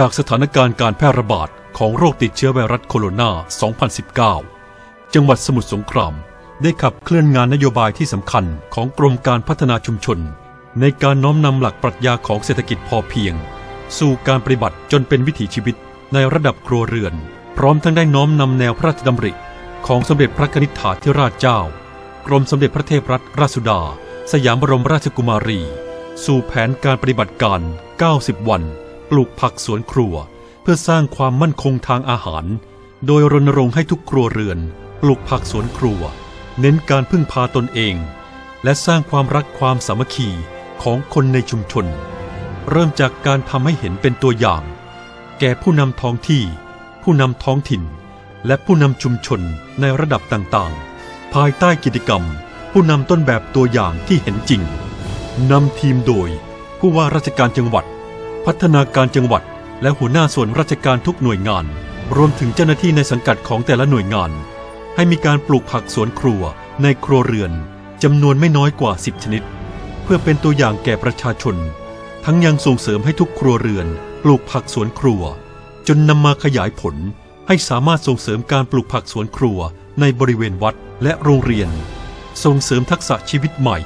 จากสถานการณ์การแพร่ระบาดของโรคติดเชื้อไวรัสโคโรนา 2019 จังหวัดสมุทรสงคราม ได้ขับเคลื่อนงานนโยบายที่สำคัญของกรมการพัฒนาชุมชน ในการน้อมนำหลักปรัชญาของเศรษฐกิจพอเพียง สู่การปฏิบัติจนเป็นวิถีชีวิตในระดับครัวเรือน พร้อมทั้งได้น้อมนำแนวพระราชดำริ ของสมเด็จพระนิษฐาธิราชเจ้า กรมสมเด็จพระเทพรัตนราชสุดา สยามบรมราชกุมารี สู่แผนการปฏิบัติการ 90 วัน ปลูกผักสวนครัว เพื่อสร้างความมั่นคงทางอาหาร โดยรณรงค์ให้ทุกครัวเรือน ปลูกผักสวนครัว เน้นการพึ่งพาตนเอง และสร้างความรักความสามัคคีของคนในชุมชน เริ่มจากการทำให้เห็นเป็นตัวอย่าง แก่ผู้นำท้องที่ ผู้นำท้องถิ่น และผู้นำชุมชนในระดับต่างๆ ภายใต้กิจกรรม ผู้นำต้นแบบตัวอย่างที่เห็นจริงนำทีมโดย ผู้ว่าราชการจังหวัด พัฒนาการจังหวัด และหัวหน้าส่วนราชการทุกหน่วยงาน รวมถึงเจ้าหน้าที่ในสังกัดของแต่ละหน่วยงาน ให้มีการปลูกผักสวนครัวในครัวเรือนจำนวนไม่น้อยกว่า 10 ชนิด เพื่อเป็นตัวอย่างแก่ประชาชน ทั้งยังส่งเสริมให้ทุกครัวเรือน ปลูกผักสวนครัว จนนำมาขยายผล ให้สามารถส่งเสริมการปลูกผักสวนครัวในบริเวณวัดและโรงเรียน ส่งเสริมทักษะชีวิตใหม่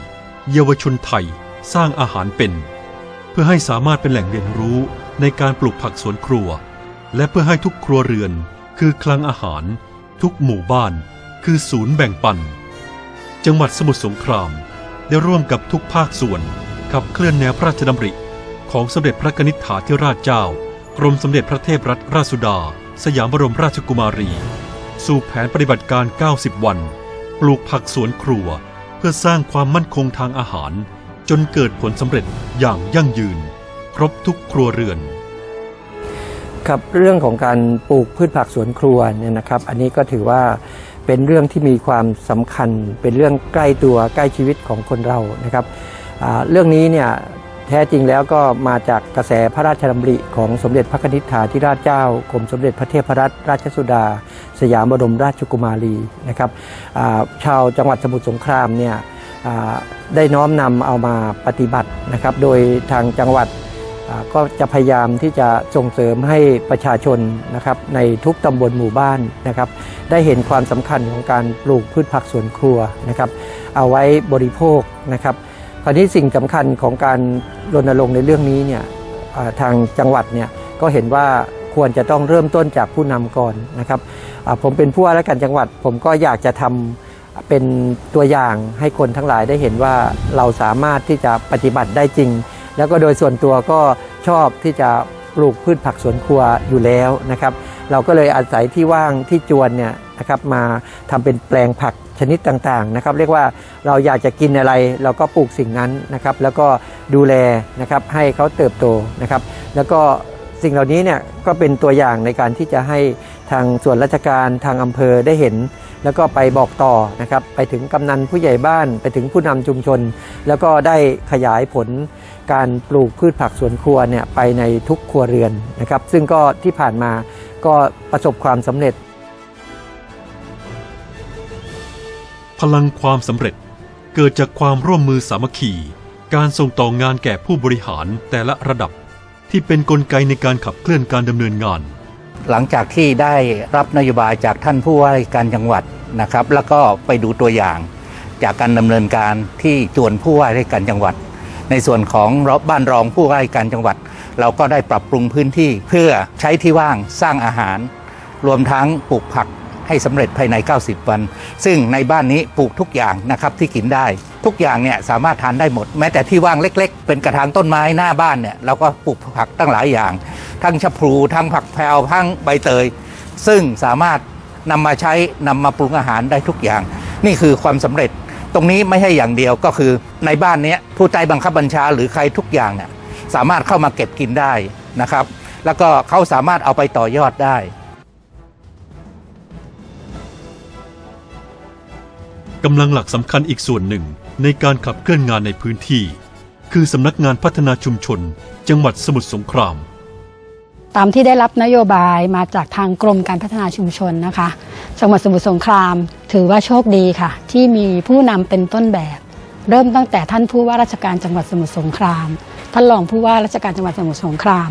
เยาวชนไทย สร้างอาหารเป็น เพื่อให้สามารถเป็นแหล่งเรียนรู้ในการปลูกผักสวนครัว และเพื่อให้ทุกครัวเรือน คือคลังอาหาร ทุกหมู่บ้าน คือศูนย์แบ่งปัน จังหวัดสมุทรสงคราม ได้ร่วมกับทุกภาคส่วน ขับเคลื่อนแนวพระราชดำริ ของสมเด็จพระนิษฐาธิราชเจ้า กรมสมเด็จพระเทพรัตนราชสุดา สยามบรมราชกุมารี สู่แผนปฏิบัติการ 90 วัน ปลูกผักสวนครัว เพื่อสร้างความมั่นคงทางอาหาร จนเกิดผลสำเร็จอย่างยั่งยืน ครบทุกครัวเรือน ครับเรื่องของการปลูกพืชผักสวนครัวเนี่ยนะครับ อันนี้ก็ถือว่าเป็นเรื่องที่มีความสำคัญ เป็นเรื่องใกล้ตัวใกล้ชีวิตของคนเรานะครับอ่าเรื่องนี้เนี่ยแท้จริงแล้วก็มาจากกระแสพระราชดำริของสมเด็จพระนิษฐาธิราชเจ้ากรมสมเด็จพระเทพรัตนราชสุดา สยามบรมราชกุมารีนะครับอ่าชาวจังหวัดสมุทรสงครามเนี่ย ได้น้อมนำเอามาปฏิบัตินะครับ โดยทางจังหวัดก็จะพยายามที่จะส่งเสริมให้ประชาชนนะครับในทุกตำบลหมู่บ้านนะครับ ได้เห็นความสำคัญของการปลูกพืชผักสวนครัวนะครับ เอาไว้บริโภคนะครับ คราวนี้สิ่งสำคัญของการรณรงค์ในเรื่องนี้เนี่ยทางจังหวัดเนี่ยก็เห็นว่าควรจะต้องเริ่มต้นจากผู้นำก่อนนะครับผมเป็นผู้ว่าราชการจังหวัด ผมก็อยากจะทำ เป็นตัวอย่างให้คนทั้งหลายได้เห็นว่าเราสามารถที่จะปฏิบัติได้จริง แล้วก็โดยส่วนตัวก็ชอบที่จะปลูกพืชผักสวนครัวอยู่แล้วนะครับ เราก็เลยอาศัยที่ว่างที่จวนเนี่ยนะครับมาทำเป็นแปลงผักชนิดต่างๆนะครับ เรียกว่าเราอยากจะกินอะไร เราก็ปลูกสิ่งนั้นนะครับ แล้วก็ดูแลนะครับให้เขาเติบโตนะครับ แล้วก็สิ่งเหล่านี้เนี่ยก็เป็นตัวอย่างในการที่จะให้ทางส่วนราชการทางอำเภอได้เห็น แล้วก็ไปบอกต่อนะครับไปถึงกำนันผู้ใหญ่บ้านไปถึงผู้นำชุมชน แล้วก็ได้ขยายผลการปลูกพืชผักสวนครัวเนี่ยไปในทุกครัวเรือนนะครับซึ่งก็ที่ผ่านมาก็ประสบความสำเร็จ พลังความสำเร็จเกิดจากความร่วมมือสามัคคี การส่งต่องานแก่ผู้บริหารแต่ละระดับ ที่เป็นนกลไกในการขับเคลื่อนการดำเนินงาน หลังจากที่ได้รับนโยบายจากท่านผู้ว่าการจังหวัดนะครับ แล้วก็ไปดูตัวอย่างจากการดำเนินการที่จวนผู้ว่าราชการจังหวัด ในส่วนของรอบบ้านรองผู้ว่าราชการจังหวัด เราก็ได้ปรับปรุงพื้นที่เพื่อใช้ที่ว่างสร้างอาหาร รวมทั้งปลูกผักให้สำเร็จภายใน 90 วัน ซึ่งในบ้านนี้ปลูกทุกอย่างนะครับที่กินได้ ทุกอย่างเนี่ยสามารถทานได้หมด แม้แต่ที่ว่างเล็ก ๆ เป็นกระถางต้นไม้หน้าบ้านเนี่ยเราก็ปลูกผักตั้งหลายอย่าง ทั้งชะพลูทั้งผักแพรวทั้งใบเตย ซึ่งสามารถนำมาใช้นำมาปรุงอาหารได้ทุกอย่าง นี่คือความสำเร็จตรงนี้ไม่ใช่อย่างเดียวก็คือในบ้านนี้ผู้ใต้บังคับบัญชาหรือใครทุกอย่างเนี่ยสามารถเข้ามาเก็บกินได้นะครับ แล้วก็เขาสามารถเอาไปต่อยอดได้ กำลังหลักสำคัญอีกส่วนหนึ่งในการขับเคลื่อนงานในพื้นที่ คือสำนักงานพัฒนาชุมชน จังหวัดสมุทรสงครามามที่ได้รับนโยบายมาจากทางกรมการพัฒนาชุมชนนะคะ จังหวัดสมุทรสงคราม ถือว่าโชคดีค่ะ ที่มีผู้นำเป็นต้นแบบ เริ่มตั้งแต่ท่านผู้ว่าราชการจังหวัดสมุทรสงคราม ท่านรองผู้ว่าราชการจังหวัดสมุทรสงคราม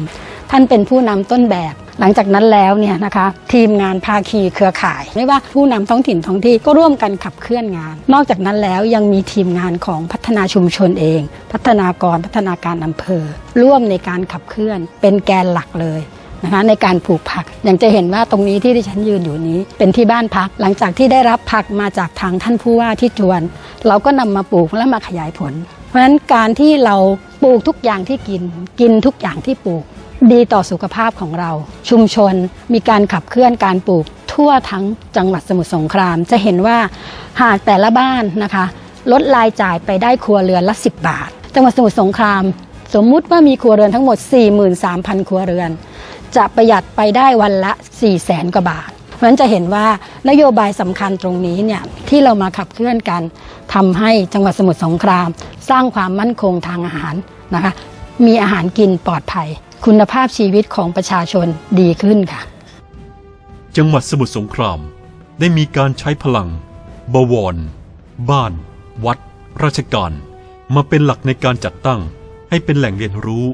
ท่านเป็นผู้นำต้นแบบ หลังจากนั้นแล้วเนี่ยนะคะทีมงานภาคีเครือข่าย ไม่ว่าผู้นำท้องถิ่นท้องที่ก็ร่วมกันขับเคลื่อนงาน นอกจากนั้นแล้วยังมีทีมงานของพัฒนาชุมชนเอง พัฒนากรพัฒนาการอำเภอ ร่วมในการขับเคลื่อนเป็นแกนหลักเลย นะคะในการปลูกผัก อย่างจะเห็นว่าตรงนี้ที่ดิฉันยืนอยู่นี้ เป็นที่บ้านพัก หลังจากที่ได้รับผักมาจากทางท่านผู้ว่าที่จวน เราก็นำมาปลูกและมาขยายผล เพราะฉะนั้นการที่เราปลูกทุกอย่างที่กิน กินทุกอย่างที่ปลูก ดีต่อสุขภาพของเรา ชุมชนมีการขับเคลื่อนการปลูก ทั่วทั้งจังหวัดสมุทรสงคราม จะเห็นว่าหากแต่ละบ้านนะคะ ลดรายจ่ายไปได้ครัวเรือนละ 10 บาท จังหวัดสมุทรสงคราม สมมุติว่ามีครัวเรือนทั้งหมด 43,000 ครัวเรือน จะประหยัดไปได้วันละ 4 0 0แสนกว่าบาท เพราะฉะนั้นจะเห็นว่านโยบายสำคัญตรงนี้เนี่ยที่เรามาขับเคลื่อนกันทำให้จังหวัดสมุทรสงคราม สร้างความมั่นคงทางอาหารนะคะมีอาหารกินปลอดภัย คุณภาพชีวิตของประชาชนดีขึ้นค่ะ จังหวัดสมุทรสงคราม ได้มีการใช้พลัง บวร บ้าน วัด ราชการ มาเป็นหลักในการจัดตั้ง ให้เป็นแหล่งเรียนรู้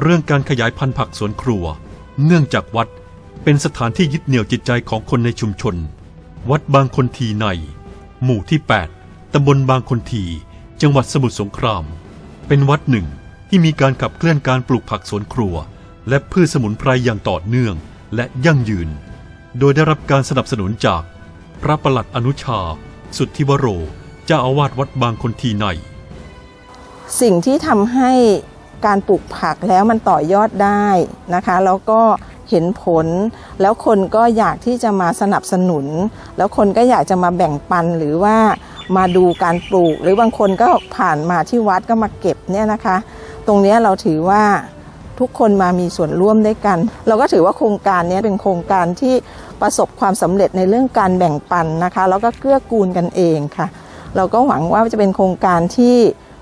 เรื่องการขยายพันธุ์ผักสวนครัว เนื่องจากวัดเป็นสถานที่ยึดเหนี่ยวจิตใจของคนในชุมชน วัดบางคนทีใน หมู่ที่ 8ตำบลบางคนที จังหวัดสมุทรสงคราม เป็นวัดหนึ่งที่มีการขับเคลื่อนการปลูกผักสวนครัว และพืชสมุนไพรอย่างต่อเนื่องและยั่งยืน โดยได้รับการสนับสนุนจากพระประหลัดอนุชา สุทธิวโร เจ้าอาวาสวัดบางคนทีใน สิ่งที่ทำให้ การปลูกผักแล้วมันต่อยอดได้นะคะ แล้วก็เห็นผล แล้วคนก็อยากที่จะมาสนับสนุน แล้วคนก็อยากจะมาแบ่งปันหรือว่ามาดูการปลูก หรือบางคนก็ผ่านมาที่วัดก็มาเก็บเนี่ยนะคะ ตรงนี้เราถือว่าทุกคนมามีส่วนร่วมด้วยกัน เราก็ถือว่าโครงการนี้เป็นโครงการที่ประสบความสำเร็จในเรื่องการแบ่งปันนะคะ แล้วก็เกื้อกูลกันเองค่ะ เราก็หวังว่าจะเป็นโครงการที่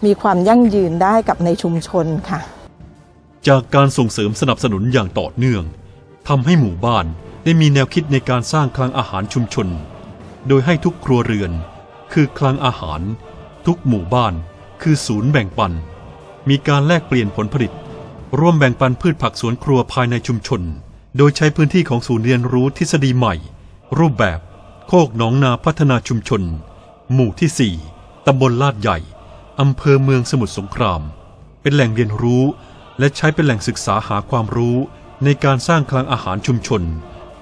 มีความยั่งยืนได้กับในชุมชนค่ะ จากการส่งเสริมสนับสนุนอย่างต่อเนื่องทำให้หมู่บ้านได้มีแนวคิดในการสร้างคลังอาหารชุมชน โดยให้ทุกครัวเรือน คือคลังอาหาร ทุกหมู่บ้าน คือศูนย์แบ่งปัน มีการแลกเปลี่ยนผลผลิต ร่วมแบ่งปันพืชผักสวนครัวภายในชุมชน โดยใช้พื้นที่ของศูนย์เรียนรู้ทฤษฎีใหม่ รูปแบบ โคกหนองนาพัฒนาชุมชน หมู่ที่ 4 ตำบลลาดใหญ่ อำเภอเมืองสมุทรสงคราม เป็นแหล่งเรียนรู้ และใช้เป็นแหล่งศึกษาหาความรู้ในการสร้างคลังอาหารชุมชน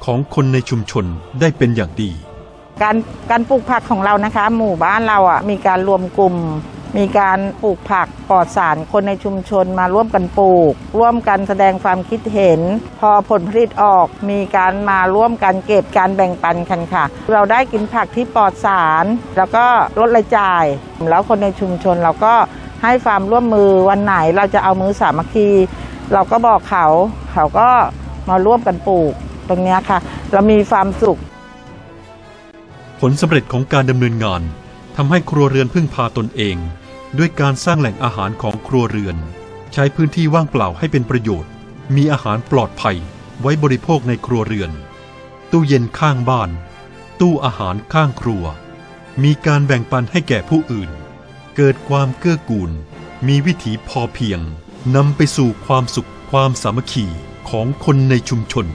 ของคนในชุมชนได้เป็นอย่างดี การการปลูกผักของเรานะคะ หมู่บ้านเราอะมีการรวมกลุ่ม มีการปลูกผักปลอดสารคนในชุมชนมาร่วมกันปลูก ร่วมกันแสดงความคิดเห็น พอผลผลิตออกมีการมาร่วมกันเก็บการแบ่งปันกันค่ะ เราได้กินผักที่ปลอดสาร แล้วก็ลดรายจ่าย แล้วคนในชุมชนเราก็ให้ความร่วมมือวันไหนเราจะเอามือสามัคคี เราก็บอกเขา เขาก็มาร่วมกันปลูกตรงนี้ค่ะ เรามีความสุข ผลสำเร็จของการดำเนินงานทำให้ครัวเรือนพึ่งพาตนเอง ด้วยการสร้างแหล่งอาหารของครัวเรือน ใช้พื้นที่ว่างเปล่าให้เป็นประโยชน์ มีอาหารปลอดภัยไว้บริโภคในครัวเรือน ตู้เย็นข้างบ้าน ตู้อาหารข้างครัว มีการแบ่งปันให้แก่ผู้อื่น เกิดความเกื้อกูล มีวิถีพอเพียงนำไปสู่ความสุขความสามัคคีของคนในชุมชน